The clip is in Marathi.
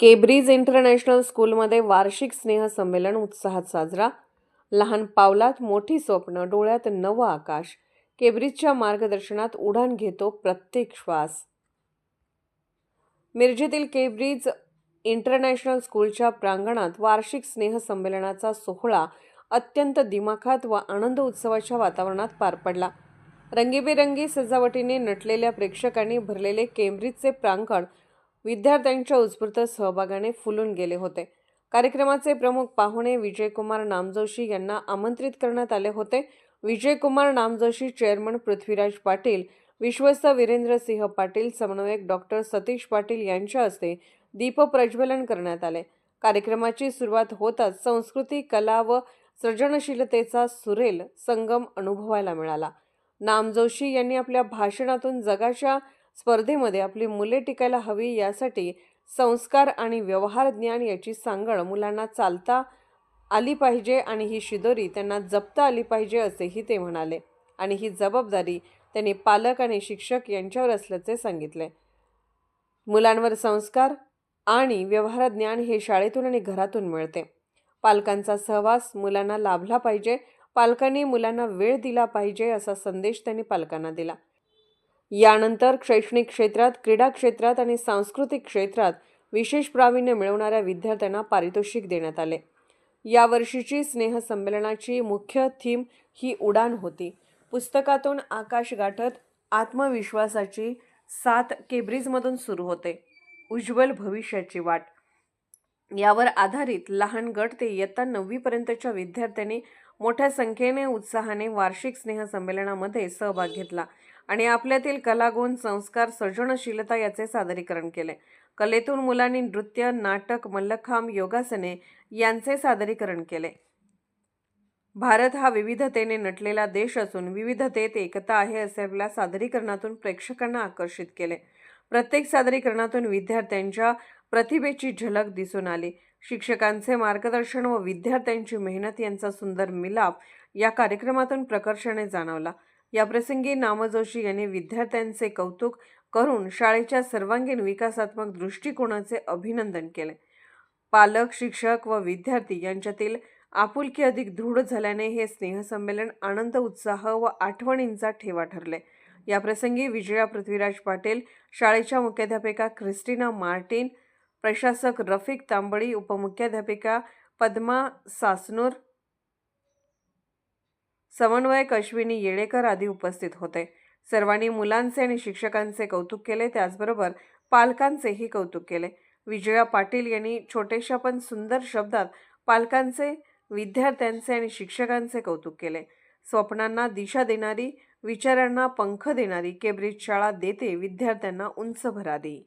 केब्रिज इंटरनॅशनल स्कूलमध्ये वार्षिक स्नेहसंमेलन उत्साहात साजरा. लहान पावलात मोठी स्वप्न डोळ्यात नवं आकाश. केब्रिजच्या मार्गदर्शनात उडान घेतो प्रत्येक श्वास. मिरजेतील केब्रिज इंटरनॅशनल स्कूलच्या प्रांगणात वार्षिक स्नेहसंमेलनाचा सोहळा अत्यंत दिमाखात व आनंद उत्सवाच्या वातावरणात पार पडला. रंगीबेरंगी सजावटीने नटलेल्या प्रेक्षकांनी भरलेले केम्ब्रिजचे प्रांगण विद्यार्थ्यांच्या उत्स्फूर्त सहभागाने फुलून गेले होते. कार्यक्रमाचे प्रमुख पाहुणे विजयकुमार नामजोशी यांना आमंत्रित करण्यात आले होते. विजयकुमार नामजोशी चेअरमन पृथ्वीराज पाटील विश्वस्त वीरेंद्रसिंह पाटील समन्वयक डॉक्टर सतीश पाटील यांच्या हस्ते दीपप्रज्वलन करण्यात आले. कार्यक्रमाची सुरुवात होताच संस्कृती कला व सृजनशीलतेचा सुरेल संगम अनुभवायला मिळाला. नामजोशी यांनी आपल्या भाषणातून जगाच्या स्पर्धेमध्ये आपली मुले टिकायला हवी यासाठी संस्कार आणि व्यवहार ज्ञान याची सांगड मुलांना चालता आली पाहिजे आणि ही शिदोरी त्यांना जपता आली पाहिजे असेही ते म्हणाले. आणि ही जबाबदारी त्यांनी पालक आणि शिक्षक यांच्यावर असल्याचे सांगितले. मुलांवर संस्कार आणि व्यवहार ज्ञान हे शाळेतून आणि घरातून मिळते. पालकांचा सहवास मुलांना लाभला पाहिजे. पालकांनी मुलांना वेळ दिला पाहिजे असा संदेश त्यांनी पालकांना दिला. यानंतर शैक्षणिक क्षेत्रात क्रीडा क्षेत्रात आणि सांस्कृतिक क्षेत्रात विशेष प्रावीण्य मिळवणाऱ्या विद्यार्थ्यांना पारितोषिक देण्यात आले. यावर्षीची स्नेहसंमेलनाची मुख्य थीम ही उडान होती. पुस्तकातून आकाश गाठत आत्मविश्वासाची साथ केब्रिजमधून सुरू होते. उज्ज्वल भविष्याची वाट. यावर आधारित लहान गट ते इयत्ता नववीपर्यंतच्या विद्यार्थ्यांनी मोठ्या संख्येने उत्साहाने वार्षिक स्नेहसंमेलनामध्ये सहभाग घेतला आणि आपल्यातील कलागुण संस्कार सृजनशीलता याचे सादरीकरण केले. कलेतून मुलांनी नृत्य नाटक मल्लखांब योगासने यांचे सादरीकरण केले. भारत हा विविधतेने नटलेला देश असून विविधतेत एकता आहे असे आपल्या सादरीकरणातून प्रेक्षकांना आकर्षित केले. प्रत्येक सादरीकरणातून विद्यार्थ्यांच्या प्रतिभेची झलक दिसून आली. शिक्षकांचे मार्गदर्शन व विद्यार्थ्यांची मेहनत यांचा सुंदर मिलाप या कार्यक्रमातून प्रकर्षाने जाणवला. याप्रसंगी नामजोशी यांनी विद्यार्थ्यांचे कौतुक करून शाळेच्या सर्वांगीण विकासात्मक दृष्टिकोनाचे अभिनंदन केले. पालक शिक्षक व विद्यार्थी यांच्यातील आपुलकी अधिक दृढ झाल्याने हे स्नेहसंमेलन आनंद उत्साह व आठवणींचा ठेवा ठरले. याप्रसंगी विजया पृथ्वीराज पाटील शाळेच्या मुख्याध्यापिका क्रिस्टिना मार्टिन प्रशासक रफिक तांबडी उपमुख्याध्यापिका पद्मा सासनूर समन्वयक अश्विनी येळेकर आदी उपस्थित होते. सर्वांनी मुलांचे आणि शिक्षकांचे कौतुक केले. त्याचबरोबर पालकांचेही कौतुक केले. विजया पाटील यांनी छोटेशा पण सुंदर शब्दात पालकांचे विद्यार्थ्यांचे आणि शिक्षकांचे कौतुक केले. स्वप्नांना दिशा देणारी विचारांना पंख देणारी केब्रिज शाळा देते विद्यार्थ्यांना उंच भरारी.